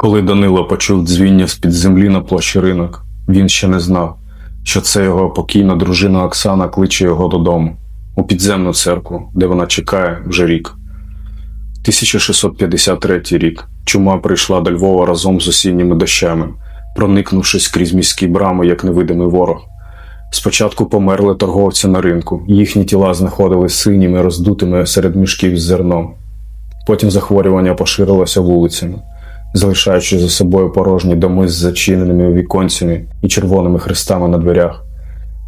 Коли Данило почув дзвіння з-під землі на площі ринок, він ще не знав, що це його покійна дружина Оксана кличе його додому, у підземну церкву, де вона чекає вже рік. 1653 рік чума прийшла до Львова разом з осінніми дощами, проникнувшись крізь міські брами, як невидимий ворог. Спочатку померли торговці на ринку, їхні тіла знаходились синіми, роздутими серед мішків з зерном. Потім захворювання поширилося вулицями, залишаючи за собою порожні доми з зачиненими віконцями і червоними хрестами на дверях.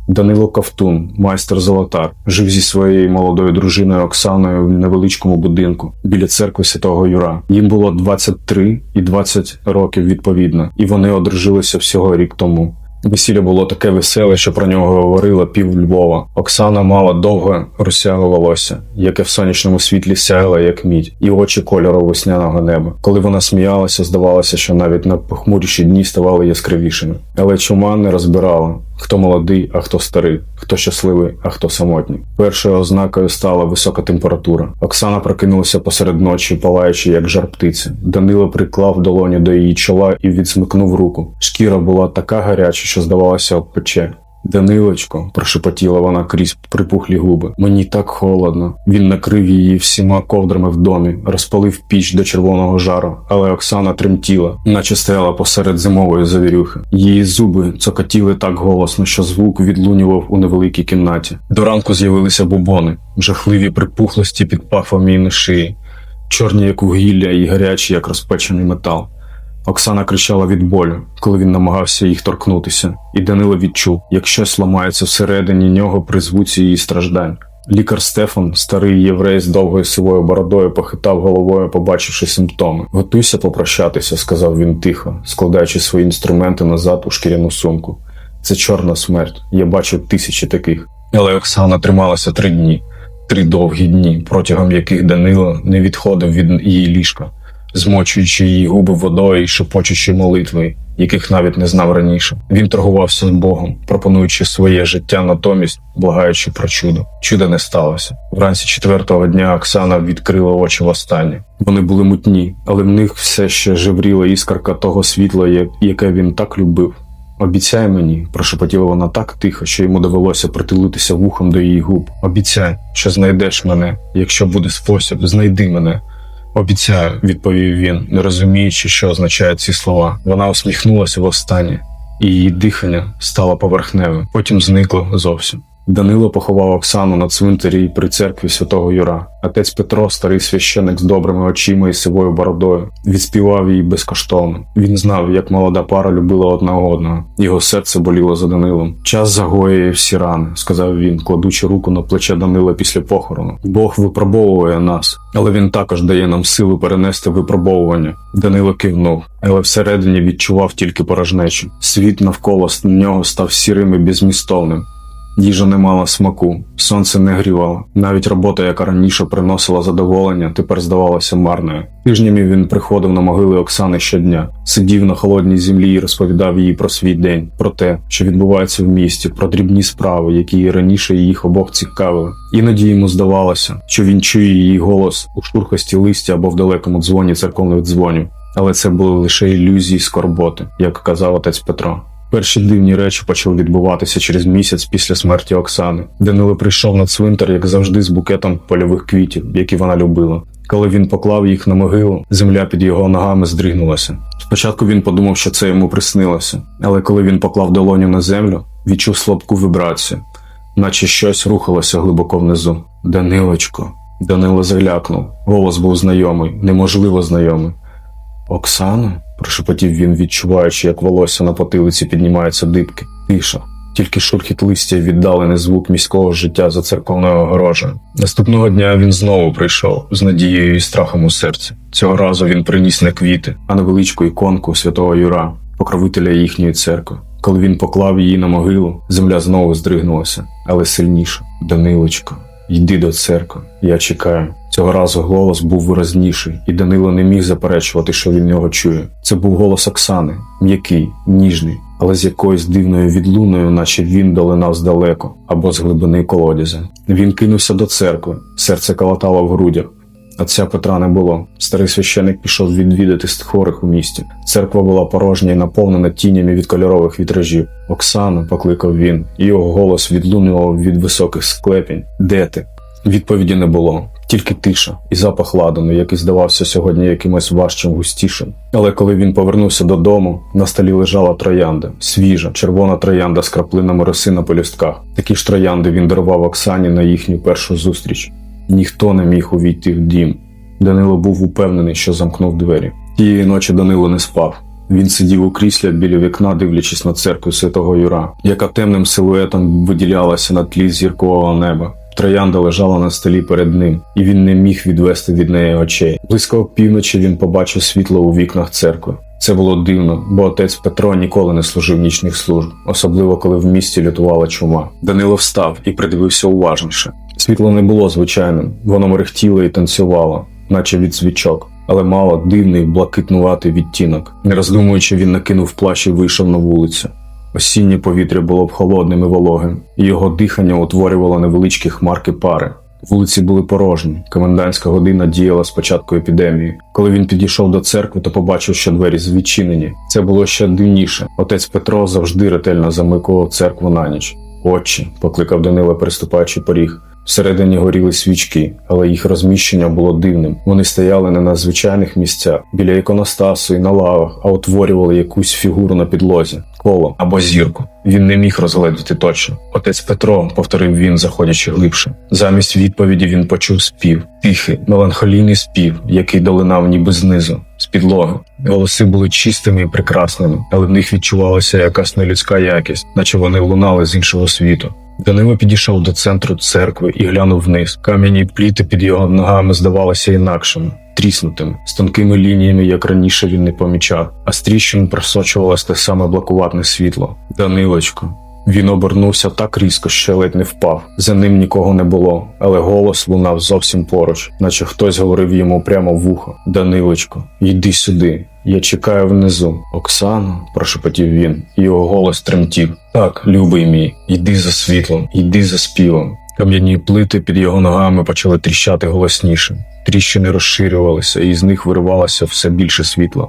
Данило Ковтун, майстер золотар, жив зі своєю молодою дружиною Оксаною в невеличкому будинку біля церкви Святого Юра. Їм було 23 і 20 років відповідно, і вони одружилися всього рік тому. Весілля було таке веселе, що про нього говорила пів Львова. Оксана мала довге русяве волосся, яке в сонячному світлі сяяло, як мідь, і очі кольору весняного неба. Коли вона сміялася, здавалося, що навіть на похмуріші дні ставали яскравішими. Але чума не розбирала, хто молодий, а хто старий, хто щасливий, а хто самотній. Першою ознакою стала висока температура. Оксана прокинулася посеред ночі, палаючи, як жар птиці. Данило приклав долоню до її чола і відсмикнув руку. Шкіра була така гаряча, що здавалося, обпече. Данилочко, прошепотіла вона крізь припухлі губи. Мені так холодно. Він накрив її всіма ковдрами в домі, розпалив піч до червоного жару, але Оксана тремтіла, наче стояла посеред зимової завірюхи. Її зуби цокотіли так голосно, що звук відлунював у невеликій кімнаті. До ранку з'явилися бубони, жахливі припухлості під пафом її на шиї, чорні, як вугілля, і гарячі, як розпечений метал. Оксана кричала від болю, коли він намагався їх торкнутися, і Данило відчув, як щось ламається всередині нього при звуці її страждань. Лікар Стефан, старий єврей з довгою сивою бородою, похитав головою, побачивши симптоми. Готуйся попрощатися, сказав він тихо, складаючи свої інструменти назад у шкіряну сумку. Це чорна смерть. Я бачив тисячі таких. Але Оксана трималася три дні, три довгі дні, протягом яких Данило не відходив від її ліжка змочуючи її губи водою і шепочучи молитви, яких навіть не знав раніше. Він торгувався з Богом, пропонуючи своє життя натомість, благаючи про чудо. Чуда не сталося. Вранці четвертого дня Оксана відкрила очі востаннє. Вони були мутні, але в них все ще жевріла іскарка того світла, яке він так любив. Обіцяй мені, прошепотіла вона так тихо, що йому довелося притулитися вухом до її губ. Обіцяй, що знайдеш мене. Якщо буде спосіб, знайди мене. Обіцяю, відповів він, не розуміючи, що означають ці слова. Вона усміхнулася востаннє, і її дихання стало поверхневим, потім зникло зовсім. Данило поховав Оксану на цвинтарі при церкві святого Юра. Отець Петро, старий священик з добрими очима і сивою бородою, відспівав її безкоштовно. Він знав, як молода пара любила одна одного. Його серце боліло за Данилом. Час загоює всі рани, сказав він, кладучи руку на плече Данила після похорону. Бог випробовує нас, але він також дає нам силу перенести випробовування. Данило кивнув, але всередині відчував тільки порожнечу. Світ навколо нього став сірим і безмістовним. Їжа не мала смаку, сонце не грівало. Навіть робота, яка раніше приносила задоволення, тепер здавалася марною. Тижнями він приходив на могили Оксани щодня, сидів на холодній землі і розповідав їй про свій день, про те, що відбувається в місті, про дрібні справи, які раніше їх обох цікавили. Іноді йому здавалося, що він чує її голос у шурхості листя або в далекому дзвоні церковних дзвонів. Але це були лише ілюзії скорботи, як казав отець Петро. Перші дивні речі почали відбуватися через місяць після смерті Оксани. Данило прийшов на цвинтар, як завжди, з букетом польових квітів, які вона любила. Коли він поклав їх на могилу, земля під його ногами здригнулася. Спочатку він подумав, що це йому приснилося, але коли він поклав долоню на землю, відчув слабку вібрацію, наче щось рухалося глибоко внизу. Данилочко. Данило заглякнув. Голос був знайомий, неможливо знайомий. Оксана? Прошепотів він, відчуваючи, як волосся на потилиці піднімаються дибки. Тиша. Тільки шурхіт листя віддалений звук міського життя за церковною огорожею. Наступного дня він знову прийшов з надією і страхом у серці. Цього разу він приніс не квіти, а невеличку іконку святого Юра, покровителя їхньої церкви. Коли він поклав її на могилу, земля знову здригнулася, але сильніше. Данилочко, йди до церкви, я чекаю. Цього разу голос був виразніший, і Данило не міг заперечувати, що він його чує. Це був голос Оксани, м'який, ніжний, але з якоюсь дивною відлуною, наче він долинав здалеку або з глибини колодязя. Він кинувся до церкви, серце калатало в грудях. Отця Петра не було. Старий священик пішов відвідати хворих у місті. Церква була порожня і наповнена тінями від кольорових вітражів. Оксана, покликав він, і його голос відлунював від високих склепінь. Де ти? Відповіді не було, тільки тиша і запах ладану, який здавався сьогодні якимось важчим густішим. Але коли він повернувся додому, на столі лежала троянда, свіжа, червона троянда з краплинами роси на полюстках. Такі ж троянди він дарував Оксані на їхню першу зустріч. Ніхто не міг увійти в дім. Данило був упевнений, що замкнув двері. Тієї ночі Данило не спав. Він сидів у кріслі біля вікна, дивлячись на церкву святого Юра, яка темним силуетом виділялася на тлі зіркового неба. Троянда лежала на столі перед ним, і він не міг відвести від неї очей. Близько півночі він побачив світло у вікнах церкви. Це було дивно, бо отець Петро ніколи не служив нічних служб, особливо коли в місті лютувала чума. Данило встав і придивився уважніше. Світло не було звичайним, воно мерехтіло і танцювало, наче від свічок, але мало дивний блакитнуватий відтінок. Не роздумуючи, він накинув плащ і вийшов на вулицю. Осіннє повітря було б холодним і вологим, і його дихання утворювало невеличкі хмарки пари. Вулиці були порожні. Комендантська година діяла з початку епідемії. Коли він підійшов до церкви, то побачив, що двері відчинені. Це було ще дивніше. Отець Петро завжди ретельно замикував церкву на ніч. Отче, покликав Данила, переступаючи поріг. Всередині горіли свічки, але їх розміщення було дивним. Вони стояли не на звичайних місцях, біля іконостасу і на лавах, а утворювали якусь фігуру на підлозі, коло або зірку. Він не міг розгледіти точно. Отець Петро, повторив він, заходячи глибше. Замість відповіді він почув спів, тихий, меланхолійний спів, який долинав ніби знизу, з підлоги. Голоси були чистими і прекрасними, але в них відчувалася якась нелюдська якість, наче вони лунали з іншого світу. Данило підійшов до центру церкви і глянув вниз. Кам'яні пліти під його ногами здавалися інакшими, тріснутими, з тонкими лініями, як раніше він не помічав, а з тріщин просочувалось те саме блакуватне світло. Данилочко. Він обернувся так різко, що ледь не впав. За ним нікого не було, але голос лунав зовсім поруч, наче хтось говорив йому прямо в вухо. Данилочко, йди сюди. Я чекаю внизу. Оксано, прошепотів він, і його голос тремтів. Так, любий мій, йди за світлом, йди за співом. Кам'яні плити під його ногами почали тріщати голосніше. Тріщини розширювалися, і з них виривалося все більше світла.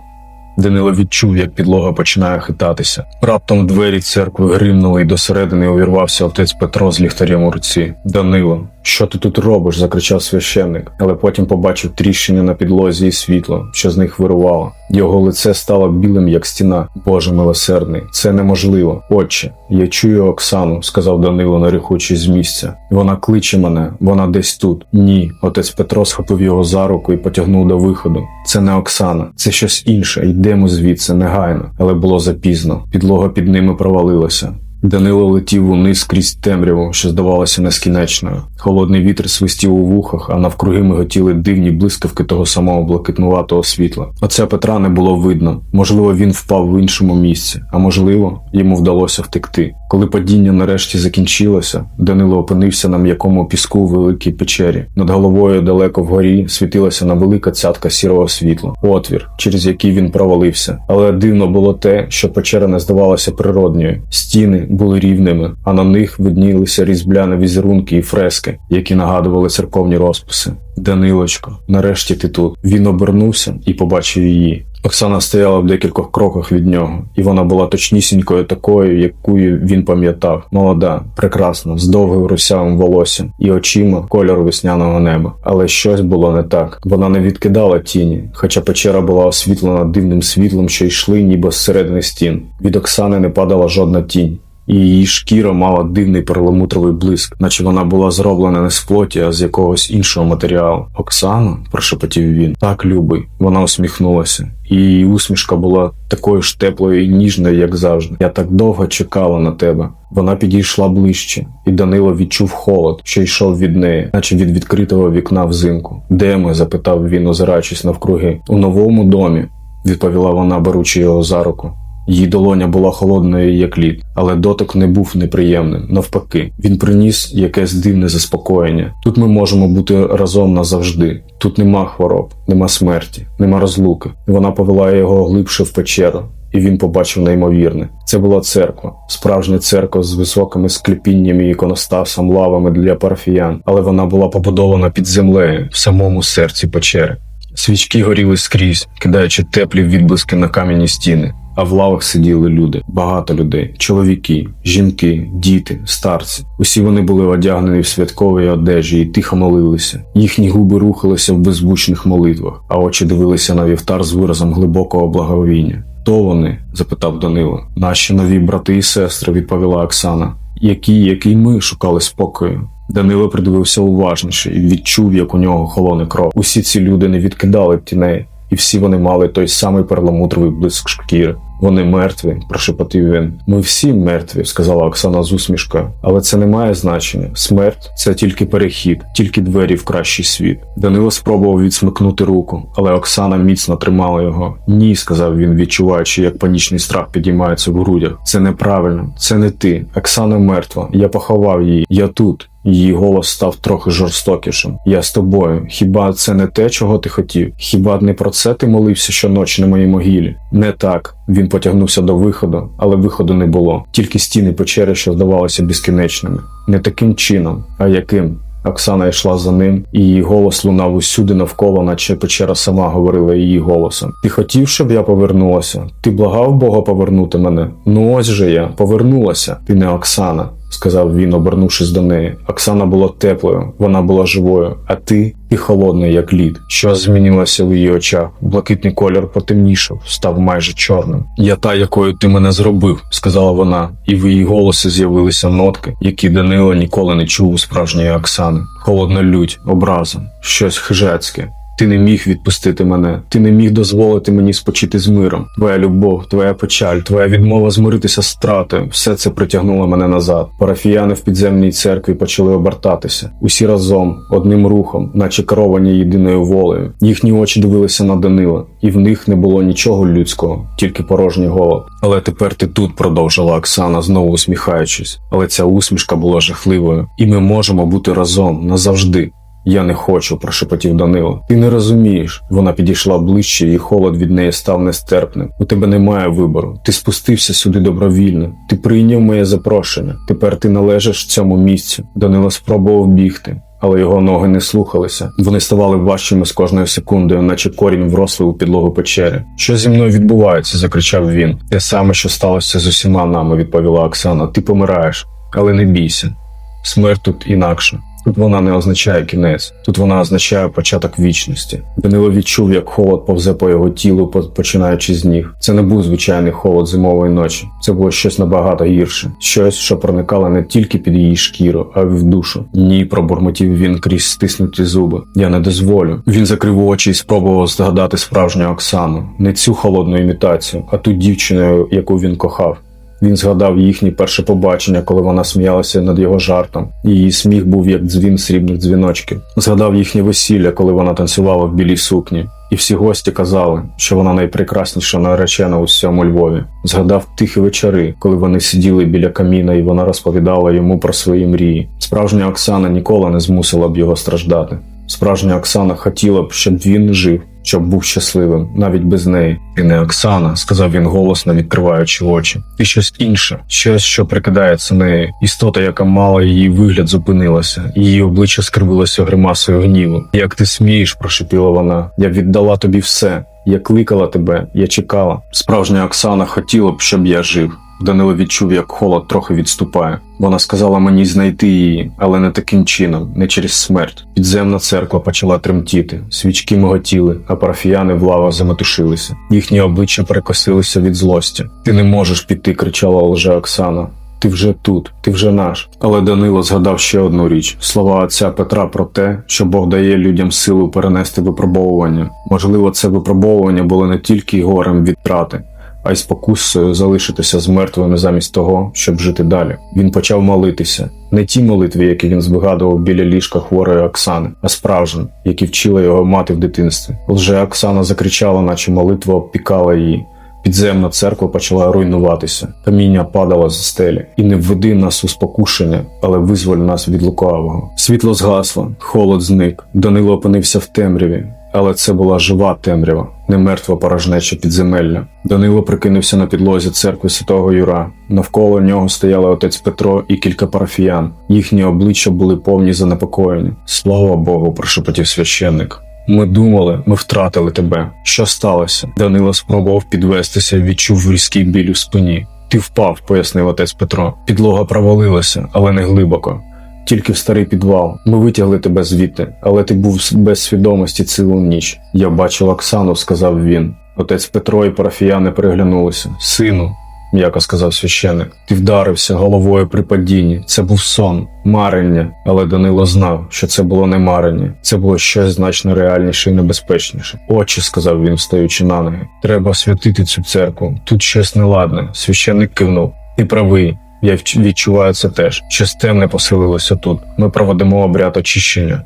Данило відчув, як підлога починає хитатися. Раптом двері церкви гримнули, і досередини увірвався отець Петро з ліхтарем у руці. Данило, що ти тут робиш? закричав священник, але потім побачив тріщини на підлозі і світло, що з них вирувало. Його лице стало білим, як стіна. Боже милосердний, це неможливо. Отче, я чую Оксану, сказав Данило, наріхучись з місця. Вона кличе мене, вона десь тут. Ні. Отець Петро схопив його за руку і потягнув до виходу. Це не Оксана, це щось інше. Йдемо звідси негайно, але було запізно. Підлога під ними провалилася. Данило летів униз крізь темряву, що здавалося нескінечною. Холодний вітер свистів у вухах, а навкруги миготіли дивні блискавки того самого блакитнуватого світла. Оце Петра не було видно. Можливо, він впав в іншому місці, а можливо, йому вдалося втекти. Коли падіння нарешті закінчилося, Данило опинився на м'якому піску у великій печері. Над головою далеко вгорі світилася на велика цятка сірого світла, отвір, через який він провалився. Але дивно було те, що печера не здавалася природньою. Стіни були рівними, а на них виднілися різбляні візерунки і фрески, які нагадували церковні розписи. Данилочко, нарешті ти тут. Він обернувся і побачив її. Оксана стояла в декількох кроках від нього, і вона була точнісінькою такою, якою він пам'ятав. Молода, прекрасна, з довгим русявим волоссям і очима кольору весняного неба. Але щось було не так. Вона не відкидала тіні, хоча печера була освітлена дивним світлом, що йшли ніби зсередини стін. Від Оксани не падала жодна тінь. І її шкіра мала дивний перламутровий блиск, наче вона була зроблена не з плоті, а з якогось іншого матеріалу. Оксана, прошепотів він, так любий. Вона усміхнулася, її усмішка була такою ж теплою і ніжною, як завжди. Я так довго чекала на тебе. Вона підійшла ближче, і Данило відчув холод, що йшов від неї, наче від відкритого вікна взимку. Де ми? запитав він, озираючись навкруги. У новому домі, відповіла вона, беручи його за руку. Її долоня була холодною, як лід, але дотик не був неприємним. Навпаки, він приніс якесь дивне заспокоєння. Тут ми можемо бути разом назавжди. Тут нема хвороб, нема смерті, нема розлуки. Вона повела його глибше в печеру. і він побачив неймовірне. Це була церква, справжня церква з високими склепіннями, іконостасом, лавами для парафіян, але вона була побудована під землею в самому серці печери. Свічки горіли скрізь, кидаючи теплі відблиски на кам'яні стіни. А в лавах сиділи люди, багато людей, чоловіки, жінки, діти, старці. Усі вони були одягнені в святкові одежі і тихо молилися. Їхні губи рухалися в беззвучних молитвах, а очі дивилися на вівтар з виразом глибокого благовіння. Хто вони? запитав Данило. Наші нові брати і сестри, відповіла Оксана. Які, які ми шукали спокою. Данило придивився уважніше і відчув, як у нього холоне кров. Усі ці люди не відкидали тіней, і всі вони мали той самий перламутровий блиск шкіри. Вони мертві, прошепотів він. Ми всі мертві, сказала Оксана з усмішкою. Але це не має значення. Смерть це тільки перехід, тільки двері в кращий світ. Данило спробував відсмикнути руку, але Оксана міцно тримала його. Ні, сказав він, відчуваючи, як панічний страх підіймається в грудях. Це неправильно, це не ти. Оксана мертва. Я поховав її. Я тут. Її голос став трохи жорстокішим. Я з тобою. Хіба це не те, чого ти хотів? Хіба не про це ти молився щоночі на моїй могилі? Не так. Він потягнувся до виходу, але виходу не було. Тільки стіни печери, що здавалися безкінечними. Не таким чином, а яким? Оксана йшла за ним, і її голос лунав усюди навколо, наче печера сама говорила її голосом. Ти хотів, щоб я повернулася? Ти благав Бога повернути мене? Ну ось же я повернулася. Ти не Оксана сказав він, обернувшись до неї. Оксана була теплою, вона була живою, а ти і холодний, як лід. Що змінилося в її очах? Блакитний колір потемнішав, став майже чорним. Я та, якою ти мене зробив, сказала вона, і в її голосі з'явилися нотки, які Данило ніколи не чув у справжньої Оксани. Холодна лють, образа, щось хижацьке. Ти не міг відпустити мене, ти не міг дозволити мені спочити з миром. Твоя любов, твоя печаль, твоя відмова змиритися з стратою, все це притягнуло мене назад. Парафіяни в підземній церкві почали обертатися. Усі разом, одним рухом, наче керовані єдиною волею. Їхні очі дивилися на Данила, і в них не було нічого людського, тільки порожній голод. Але тепер ти тут, продовжила Оксана, знову усміхаючись. Але ця усмішка була жахливою, і ми можемо бути разом назавжди. Я не хочу, прошепотів Данило. Ти не розумієш. Вона підійшла ближче, і холод від неї став нестерпним. У тебе немає вибору. Ти спустився сюди добровільно. Ти прийняв моє запрошення. Тепер ти належиш цьому місцю. Данило спробував бігти. Але його ноги не слухалися. Вони ставали важчими з кожною секундою, наче корінь вросли у підлогу печери. Що зі мною відбувається? закричав він. Те саме, що сталося з усіма нами, відповіла Оксана. Ти помираєш, але не бійся. Смерть тут інакше. Тут вона не означає кінець, тут вона означає початок вічності. Данило відчув, як холод повзе по його тілу, починаючи з ніг. Це не був звичайний холод зимової ночі. Це було щось набагато гірше, щось, що проникало не тільки під її шкіру, а й в душу. Ні, пробурмотів він крізь стиснуті зуби. Я не дозволю. Він закрив очі і спробував згадати справжню Оксану, не цю холодну імітацію, а ту дівчину, яку він кохав. Він згадав їхнє перше побачення, коли вона сміялася над його жартом. Її сміх був як дзвін срібних дзвіночків. Згадав їхнє весілля, коли вона танцювала в білій сукні. І всі гості казали, що вона найпрекрасніша наречена у всьому Львові. Згадав тихі вечори, коли вони сиділи біля каміна, і вона розповідала йому про свої мрії. Справжня Оксана ніколи не змусила б його страждати. Справжня Оксана хотіла б, щоб він жив, щоб був щасливим, навіть без неї. Ти не Оксана, сказав він голосно, відкриваючи очі. Ти щось інше, щось, що прикидається нею. Істота, яка мала її вигляд, зупинилася. Її обличчя скривилося гримасою гніву. Як ти смієш, прошепіла вона. Я віддала тобі все. Я кликала тебе, я чекала. Справжня Оксана хотіла б, щоб я жив. Данило відчув, як холод трохи відступає. Вона сказала мені знайти її, але не таким чином, не через смерть. Підземна церква почала тремтіти, свічки миготіли, а парафіяни в лавах заметушилися. Їхні обличчя перекосилися від злості. Ти не можеш піти, кричала лже Оксана. Ти вже тут, ти вже наш. Але Данило згадав ще одну річ: слова отця Петра про те, що Бог дає людям силу перенести випробовування. Можливо, це випробовування було не тільки горем від втрати, а й спокусою залишитися з мертвими замість того, щоб жити далі. Він почав молитися не ті молитви, які він згадував біля ліжка хворої Оксани, а справжні, які вчила його мати в дитинстві. Лже Оксана закричала, наче молитва обпікала її. Підземна церква почала руйнуватися, каміння падало з стелі, і не введи нас у спокушення, але визволь нас від лукавого. Світло згасло, холод зник. Данило опинився в темряві, але це була жива темрява, не мертва порожнеча підземелля. Данило прикинувся на підлозі церкви святого Юра. Навколо нього стояли отець Петро і кілька парафіян. Їхні обличчя були повні занепокоєні. Слава Богу, прошепотів священник. Ми думали, ми втратили тебе. Що сталося? Данило спробував підвестися, відчув різкий біль у спині. Ти впав, пояснив отець Петро. Підлога провалилася, але не глибоко. Тільки в старий підвал. Ми витягли тебе звідти, але ти був без свідомості цілу ніч. Я бачив Оксану, сказав він. Отець Петро і парафіяни переглянулися. Сину, м'яко сказав священик, ти вдарився головою при падінні. Це був сон, марення. Але Данило знав, що це було не марення, це було щось значно реальніше і небезпечніше. Очі, сказав він, встаючи на ноги. Треба освятити цю церкву. Тут щось неладне. Священник кивнув. Ти правий. Я відчуваю це теж. Щось темне посилилося тут. Ми проводимо обряд очищення.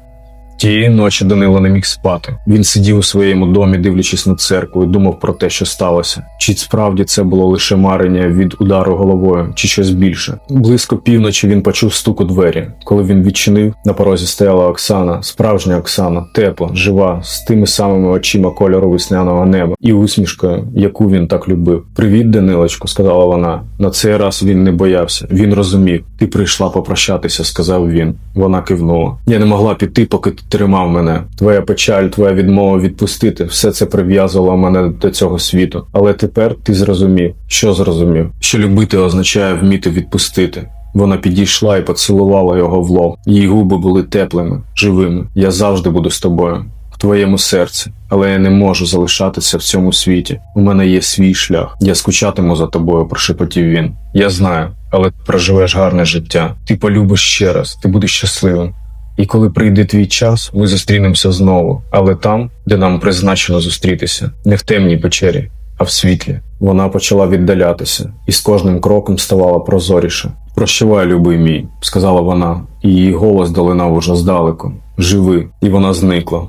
Тієї ночі Данило не міг спати. Він сидів у своєму домі, дивлячись на церкву, і думав про те, що сталося. Чи справді це було лише марення від удару головою, чи щось більше. Близько півночі він почув стук у двері. Коли він відчинив, на порозі стояла Оксана, справжня Оксана, тепла, жива, з тими самими очима кольору весняного неба і усмішкою, яку він так любив. Привіт, Данилочку, сказала вона. На цей раз він не боявся. Він розумів. Ти прийшла попрощатися, сказав він. Вона кивнула. Я не могла піти, поки ти тримав мене. Твоя печаль, твоя відмова відпустити, все це прив'язувало мене до цього світу. Але тепер ти зрозумів, що зрозумів, що любити означає вміти відпустити. Вона підійшла і поцілувала його в лоб. Її губи були теплими, живими. Я завжди буду з тобою. В твоєму серці, але я не можу залишатися в цьому світі. У мене є свій шлях. Я скучатиму за тобою, прошепотів він. Я знаю, але проживеш гарне життя. Ти полюбиш ще раз, ти будеш щасливим. І коли прийде твій час, ми зустрінемося знову, але там, де нам призначено зустрітися, не в темній печері, а в світлі. Вона почала віддалятися, і з кожним кроком ставала прозоріше. Прощавай, любий мій, сказала вона, і її голос долинав уже здалеку. Живи, і вона зникла.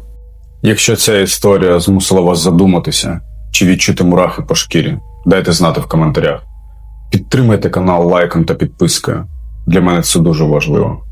Якщо ця історія змусила вас задуматися чи відчути мурахи по шкірі, дайте знати в коментарях. Підтримайте канал лайком та підпискою. Для мене це дуже важливо.